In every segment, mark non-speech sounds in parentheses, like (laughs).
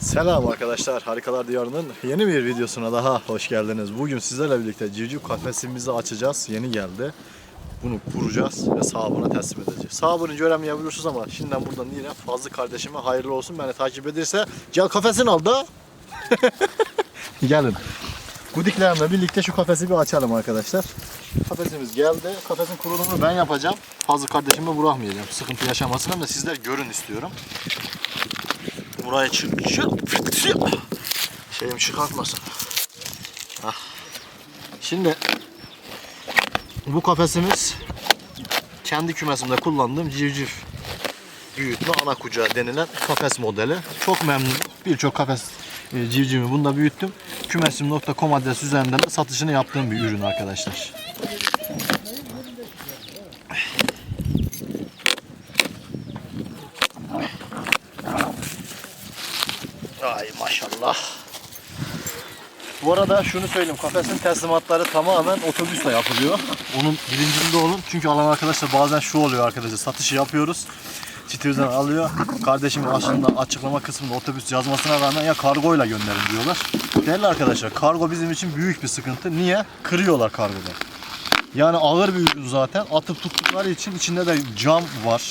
Selam arkadaşlar, Harikalar Diyarı'nın yeni bir videosuna daha hoş geldiniz. Bugün sizlerle birlikte civciv kafesimizi açacağız, yeni geldi. Bunu kuracağız ve sahibine teslim edeceğiz. Sahibini göremeyebilirsiniz ama şimdiden buradan yine Fazlı kardeşime hayırlı olsun. Beni takip edirse gel kafesini al da. (laughs) Gelin. Gudiklerimle birlikte şu kafesi bir açalım arkadaşlar. Kafesimiz geldi. Kafesin kurulumunu ben yapacağım. Fazlı kardeşime bırakmayacağım. Sıkıntı yaşamasın ama sizler görün istiyorum. Buraya çık. Şeyim çıkartmasın. Şimdi bu kafesimiz kendi kümesimde kullandığım civciv büyütme ana kucağı denilen kafes modeli. Çok memnunum. Birçok kafes e, civcivimi bunda büyüttüm. Kümesim.com adresi üzerinden de satışını yaptığım bir ürün arkadaşlar. Ay maşallah. Bu arada şunu söyleyeyim. Kafesin teslimatları tamamen otobüsle yapılıyor. Onun bilincinde olun. Çünkü alan arkadaşlar bazen şu oluyor arkadaşlar. Satışı yapıyoruz. Çitifizden alıyor. Kardeşimin aslında açıklama kısmında otobüs yazmasına rağmen ya kargoyla gönderin diyorlar. Değerli arkadaşlar kargo bizim için büyük bir sıkıntı. Niye? Kırıyorlar kargoda. Yani ağır bir ürün zaten. Atıp tuttukları için içinde de cam var.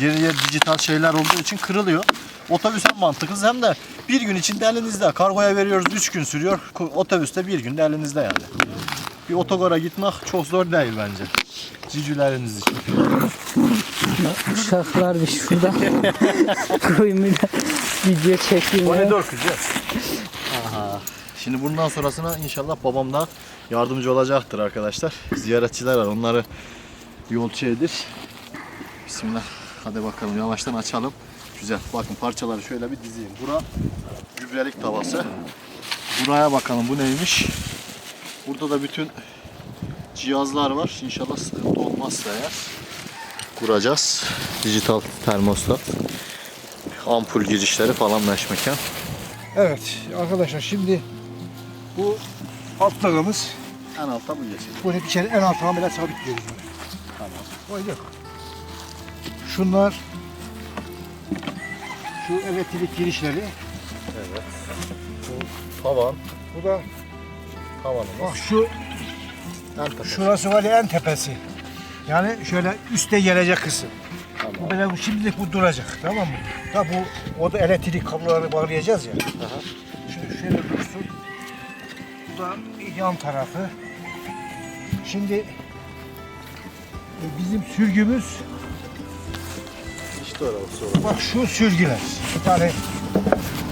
Yeni yer dijital şeyler olduğu için kırılıyor. Otobüs hem mantıksız hem de bir gün içinde elinizde. Kargoya veriyoruz 3 gün sürüyor. Otobüste bir günde elinizde yani. Bir otogara gitmek çok zor değil bence. Cicüleriniz için. Uşaklar bir şurada (laughs) de video çekeyim. ya. Koridor kızı. Aha. Şimdi bundan sonrasına inşallah babam da yardımcı olacaktır arkadaşlar. Ziyaretçiler var onları yolcu edir. Bismillah. Hadi bakalım yavaştan açalım. Güzel. Bakın parçaları şöyle bir dizeyim. Bura gübrelik tavası. Buraya bakalım bu neymiş. Burada da bütün cihazlar var. İnşallah sıkıntı olmazsa eğer kuracağız. Dijital termostat. Ampul girişleri falan meşmeken. Evet arkadaşlar şimdi bu altlığımız En altta bu geçiyor. bunu kere en altına böyle sabitliyoruz. Tamam. Koyduk. Şunlar şu elektrik girişleri. Evet. Bu tavan. Bu da Tavanımız. bak şu En tepesi. şurası var ya en tepesi. Yani şöyle üste gelecek kısım. Tamam. Bu böyle şimdilik bu duracak tamam mı? Da bu o da elektrik kablolarını bağlayacağız ya. Aha. Şöyle, şöyle dursun. Bu da yan tarafı. Şimdi e, bizim sürgümüz İşte orası orası. bak şu sürgüler. Yani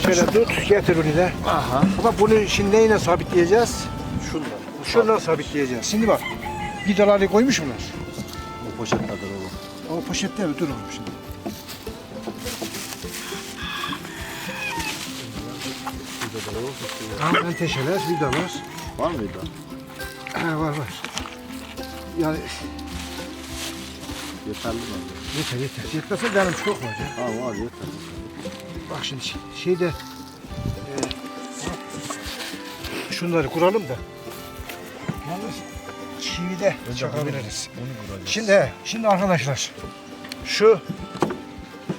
şöyle tut getir onu da. Aha. Bak bunu şimdi neyle sabitleyeceğiz? Şundan. Şundan sabitleyeceğiz. Şimdi bak vidaları koymuş bunlar. Bu poşetlerdir oğlum. O poşette mi? Dur oğlum şimdi. Tamam, menteşeler, vidalar. Var mıydı? Ha, var var. Yani Yeterli mi? yeter yeter. Yetmese benim çok ya. Ha var yeter. Bak şimdi şeyde e, şunları kuralım da. Yalnız çivi de çakabiliriz. Onu. Şimdi he, şimdi arkadaşlar şu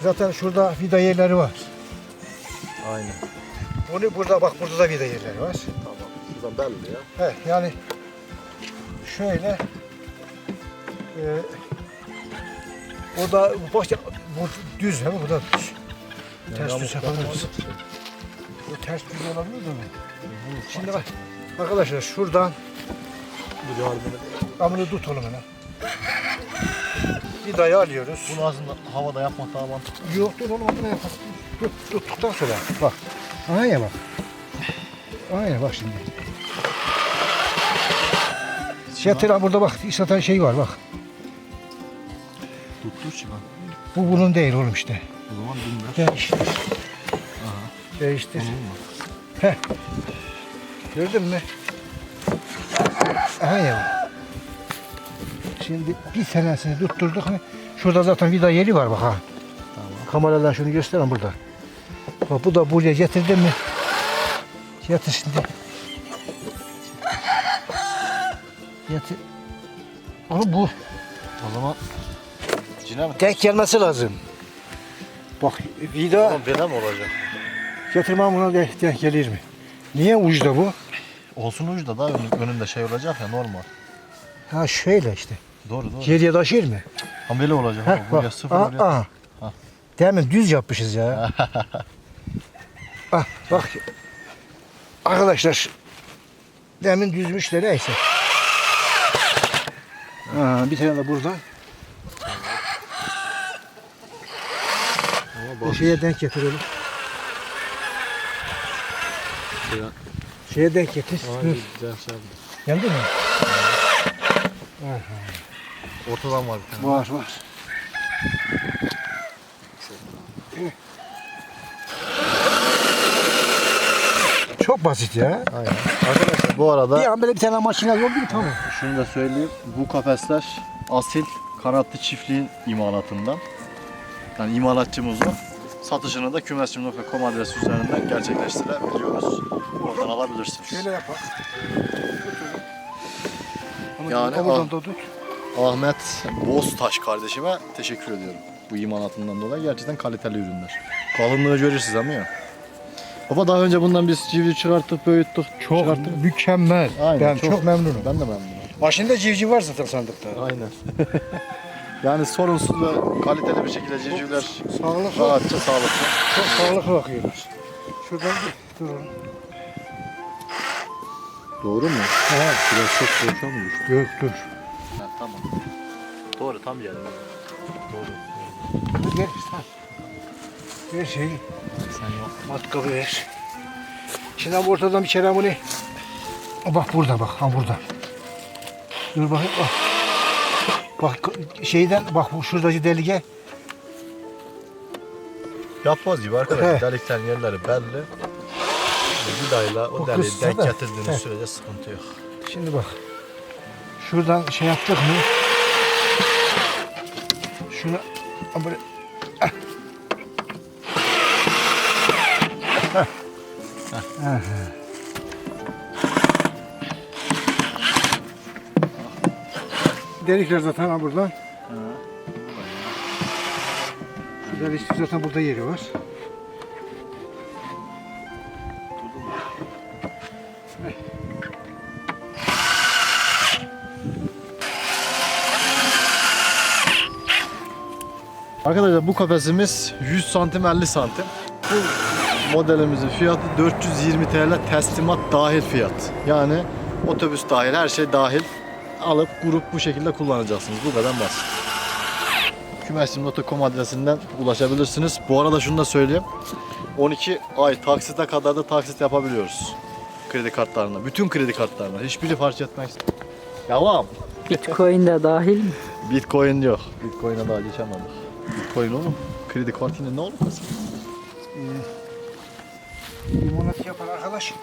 zaten şurada vida yerleri var. Aynen. Bunu burada bak burada da vida yerleri var. Tamam. Şuradan belli ya. He yani şöyle e, o da bak ya, bu düz he bu da düz. Ters düz yapabiliriz. Bu ters düz olabilir mi? Şimdi bak arkadaşlar şuradan amını tut oğlum hele. Vidayı alıyoruz. Bunu aslında havada yapmak daha mantıklı. Yok dur oğlum bunu yapalım. Tut, tuttuktan sonra bak. Aynen bak. Aynen bak şimdi. Getir ha burada bak zaten şey var bak. Tuttu çıkan. Bu bunun değil oğlum işte. O zaman binler. Değiştir. Değiştir. Tamam mı? Heh. Gördün mü? Aha ya. Şimdi bir senesini tutturduk mu? Şurada zaten vida yeri var bak ha. Tamam. Kameradan şunu gösterin burada. Bak bu da buraya getirdim mi? Getir şimdi. Getir. Oğlum bu O zaman Mi? tek gelmesi lazım. Bak vida Oğlum böyle mi olacak? Getirmem buna denk, denk gelir mi? Niye uçta bu? Olsun ucu da ön- önünde şey olacak ya normal. Ha şöyle işte. Doğru doğru. Geriye taşır mı? Ha böyle olacak. Ha, Ha, buraya bak. sıfır Aa, oraya. aa. Ha. Demin düz yapmışız ya. (laughs) ah, bak. Arkadaşlar. Demin düzmüş de neyse. Aa, bir tane de burada. Bir şeye denk getirelim. Şeye denk getir. Dur. Geldi mi? Ortadan var bir tane. Var var. Çok basit ya. Aynen. Arkadaşlar bu arada Bir an böyle bir tane makine yok değil tamam. şunu da söyleyeyim. Bu kafesler asil kanatlı çiftliğin imalatından. Yani imalatçımız o. Satışını da kümesçim.com adresi üzerinden gerçekleştirebiliyoruz. Oradan alabilirsiniz. Şöyle yapalım. Yani tut. Ahmet Boztaş kardeşime teşekkür ediyorum. Bu imalatından dolayı gerçekten kaliteli ürünler. Kalınlığı görürsünüz ama ya. Baba daha önce bundan biz civciv çıkarttık, büyüttük, Çok çıkarttık. mükemmel. Aynen, ben çok- çok, memnunum. Ben de memnunum. Başında civciv var zaten sandıkta. Aynen. (laughs) yani sorunsuz ve kaliteli bir şekilde civcivler Sağlıklı. rahatça, sağlıklı. Çok sağlıklı bakıyorlar. Şuradan bir durun. Doğru mu? Evet. Biraz çok boşa mı düştü? Dur dur. Ha, tamam. Doğru, tam yerinde. Doğru. Ver tamam. Ver şeyi. Sen yok. Matkabı ver. Şimdi abi ortadan bir kere bunu. Bak burada bak. Ha burada. Dur bakayım. Bak. Bak şeyden bak bu şuradaki delike. Yapmaz gibi arkadaşlar. Evet. Delikten yerleri belli. Vidayla o deliği kısa denk da. getirdiğiniz Heh. sürece sıkıntı yok. Şimdi bak. Şuradan şey yaptık mı? Şunu ha, böyle Ah. Heh. Aha. Delikler zaten ha buradan. Şu delik zaten burada yeri var. Arkadaşlar bu kafesimiz 100 santim 50 santim. Bu modelimizin fiyatı 420 TL teslimat dahil fiyat. Yani otobüs dahil her şey dahil alıp kurup bu şekilde kullanacaksınız. Bu kadar basit. Kümesim.com adresinden ulaşabilirsiniz. Bu arada şunu da söyleyeyim. 12 ay taksite kadar da taksit yapabiliyoruz. Kredi kartlarına. Bütün kredi kartlarına. Hiçbiri fark etmez. Devam. Bitcoin de dahil mi? Bitcoin yok. Bitcoin'e daha geçemedik. Bitcoin oğlum. Kredi kartıyla ne olur kız? Limonat yapan arkadaş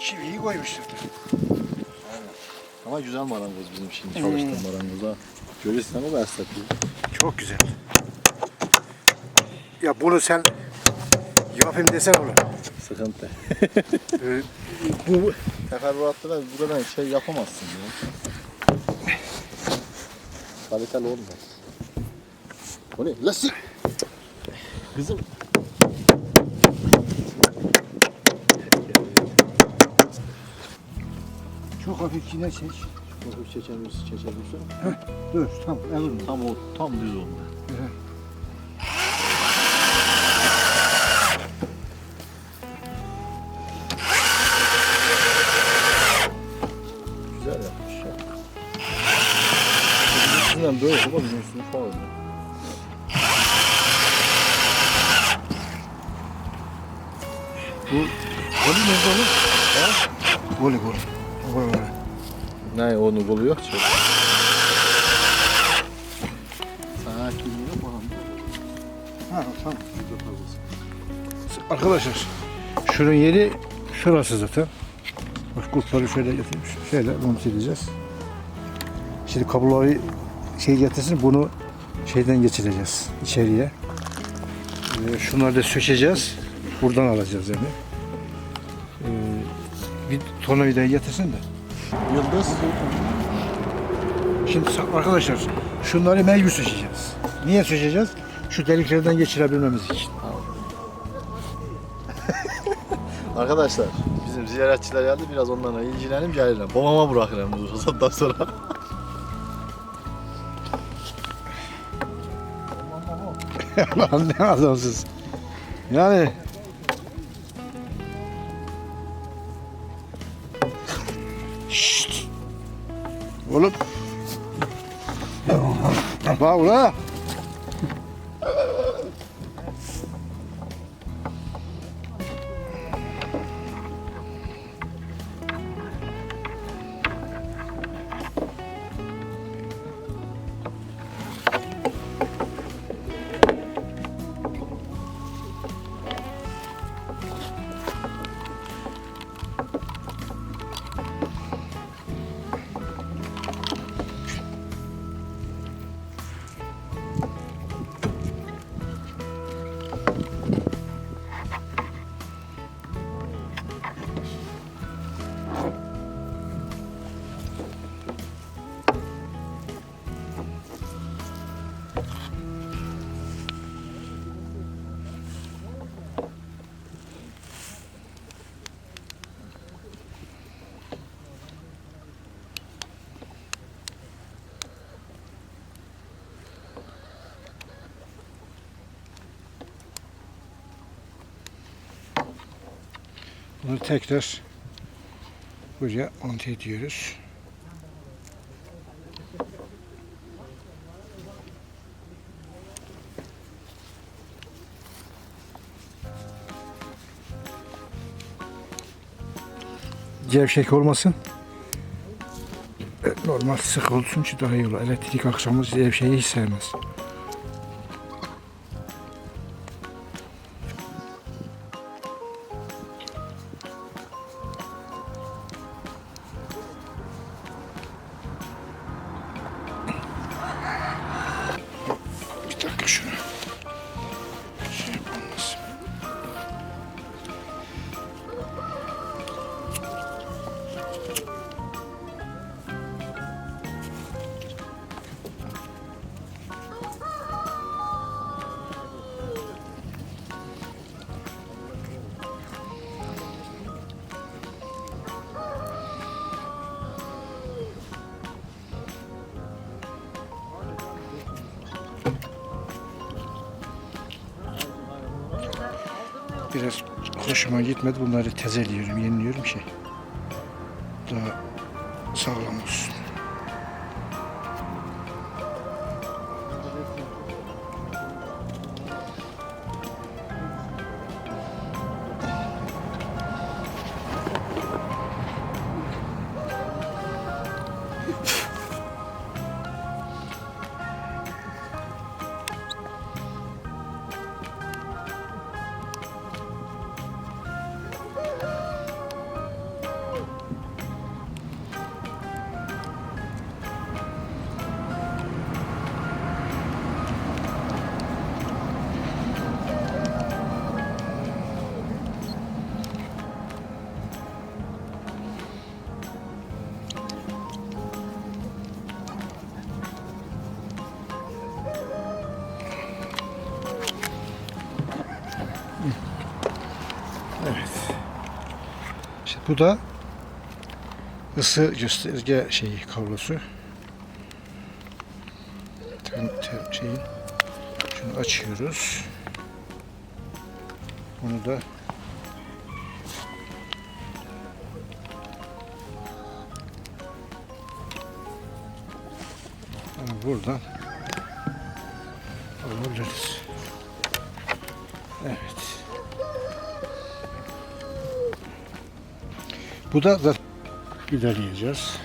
çiviyi koymuş zaten. Ama güzel marangoz bizim şimdi çalıştığım marangoz ha. Görürsen o da esnaf Çok güzel. Ya bunu sen yapayım desen olur. Sıkıntı. Ee, (laughs) bu Teferruatlara buradan şey yapamazsın ya. Kaliteli olmaz. O ne? Lastik. Kızım. Çok hafif çiğne çek. Hafif çekebilirsin, çekebilirsin. Dur tamam alırım. Tam o, tam düz oldu. Güzel yapmış ya. Üstünden böyle ama bizim üstünü falan. Bu Voli nerede oğlum? Ha? Voli voli. Ne onu buluyor ki? Sakin yok mu? Ha tamam. Arkadaşlar şunun yeri şurası zaten. Bak kurtları şöyle getirmiş. Şöyle monte edeceğiz. Şimdi kabloları şey getirsin bunu şeyden geçireceğiz içeriye. Ee, şunları da sökeceğiz. Buradan alacağız yani. Tornavidayı getirsin de. Yıldız. Şimdi arkadaşlar şunları mecbur sökeceğiz. Niye sökeceğiz? Şu deliklerden geçirebilmemiz için. (laughs) Arkadaşlar bizim ziyaretçiler geldi biraz onlarla ilgilenim gelirim. Babama bırakırım bu fırsattan sonra. Lan ne adamsız. Yani Oğlum. Bak ula. Bunu tekrar buraya monte ediyoruz. Gevşek olmasın. Normal sık olsun ki daha iyi olur. Elektrik akşamı gevşeyi hiç sevmez. Hoşuma gitmedi. Bunları tezeliyorum, yeniliyorum ki bu da ısı gösterge şeyi kablosu. Tem, tem, şeyin şunu açıyoruz. Bunu da bunu buradan alabiliriz. Evet. Bu da zaten ilerleyeceğiz.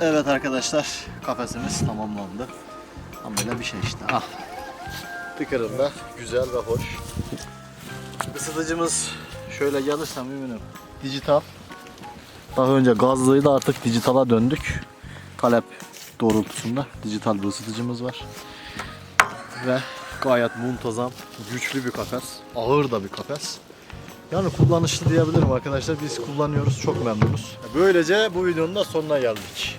Evet arkadaşlar kafesimiz tamamlandı. Ama böyle bir şey işte. Ah. Tıkırında güzel ve hoş. Isıtıcımız şöyle gelirsem eminim. Dijital. Daha önce gazlıydı artık dijitala döndük. Talep doğrultusunda dijital bir ısıtıcımız var. Ve gayet muntazam, güçlü bir kafes. Ağır da bir kafes. Yani kullanışlı diyebilirim arkadaşlar. Biz kullanıyoruz. Çok memnunuz. Böylece bu videonun da sonuna geldik.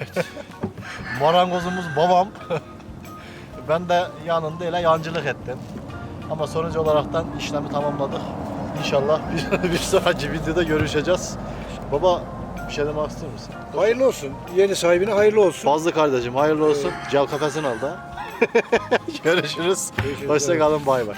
(laughs) Marangozumuz babam. (laughs) ben de yanında ile yancılık ettim. Ama sonucu olaraktan işlemi tamamladık. İnşallah bir, (laughs) bir sonraki videoda görüşeceğiz. Baba bir şey demek istiyor musun? Hayırlı olsun. Yeni sahibine hayırlı olsun. Fazlı kardeşim hayırlı olsun. Cam kafesini aldı. ha. Görüşürüz. Görüşürüz. Hoşça kalın bay bay.